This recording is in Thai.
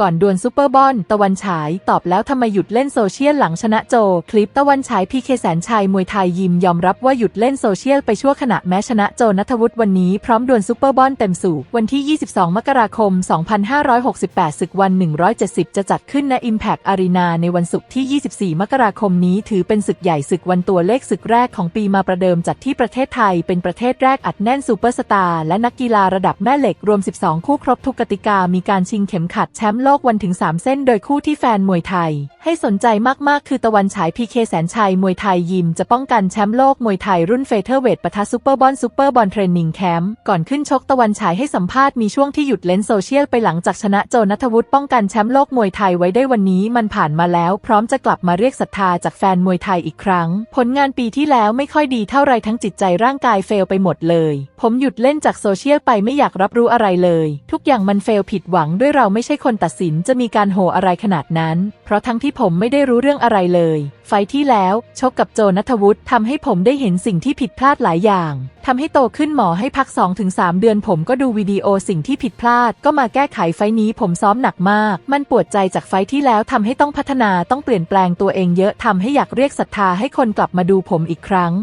ก่อนดวลซูเปอร์บอลตะวันฉายตอบแล้วทำไมหยุดเล่นโซเชียลหลังชนะโจ คลิปตะวันฉายพีเคแสนชัยมวยไทยยิมยอมรับว่าหยุดเล่นโซเชียลไปชั่วขณะแม้ชนะโจนัทวุฒิวันนี้พร้อมดวลซูเปอร์บอลเต็มสูบวันที่ 22 มกราคม 2568ศึกวัน 170 จะจัดขึ้นณ Impact Arena ในวันศุกร์ที่ 24 มกราคมนี้ถือเป็นศึกใหญ่ศึกวันตัวเลขศึกแรกของปีมาประเดิมจัดที่ประเทศไทย เป็นประเทศแรกอัดแน่นซูเปอร์สตาร์และนักกีฬาระดับแม่เหล็กรวม 12 คู่ครบทุกกติกามีการชิงเข็มขัดแชมป์โลลกวันถึง 3 เส้น โดยคู่ที่แฟนมวยไทย ให้สนใจมากๆ คือตะวันฉายพีเคแสนชัยมวยไทยยิมจะป้องกันแชมป์โลกมวยไทยรุ่นเฟเธอร์เวทปะทะซูเปอร์บอลซูเปอร์บอลเทรนนิ่งแคมป์ก่อนขึ้นชกตะวันฉายให้สัมภาษณ์มีช่วงที่หยุดเล่นโซเชียลไปหลังจากชนะโจนัทวุฒิป้องกันแชมป์โลกมวยไทยไว้ได้วันนี้มันผ่านมาแล้ว พร้อมจะกลับมาเรียกศรัทธาจากแฟนมวยไทยอีกครั้ง ผลงานปีที่แล้วไม่ค่อยดีเท่าไรทั้งจิตใจร่างกายเฟลไปหมดเลย ผมหยุดเล่นจากโซเชียลไปไม่อยากรับรู้อะไรเลย ทุกอย่างมันเฟลผิดหวังด้วยเราไม่ใช่คนตัดสินจะมีการโหอะไรขนาดนั้น เพราะทั้งที่ผมไม่ได้รู้เรื่องอะไรเลย ไฟที่แล้วชกกับโจนัทวุฒิทำให้ผมได้เห็นสิ่งที่ผิดพลาดหลายอย่างทำให้โตขึ้นหมอให้พัก 2-3 เดือนผมก็ดูวิดีโอสิ่งที่ผิดพลาด ก็มาแก้ไขไฟนี้ผมซ้อมหนักมาก มันปวดใจจากไฟท์ที่แล้วทำให้ต้องพัฒนาต้องเปลี่ยนแปลงตัวเองเยอะทำให้อยากเรียกศรัทธาให้คนกลับมาดูผมอีกครั้ง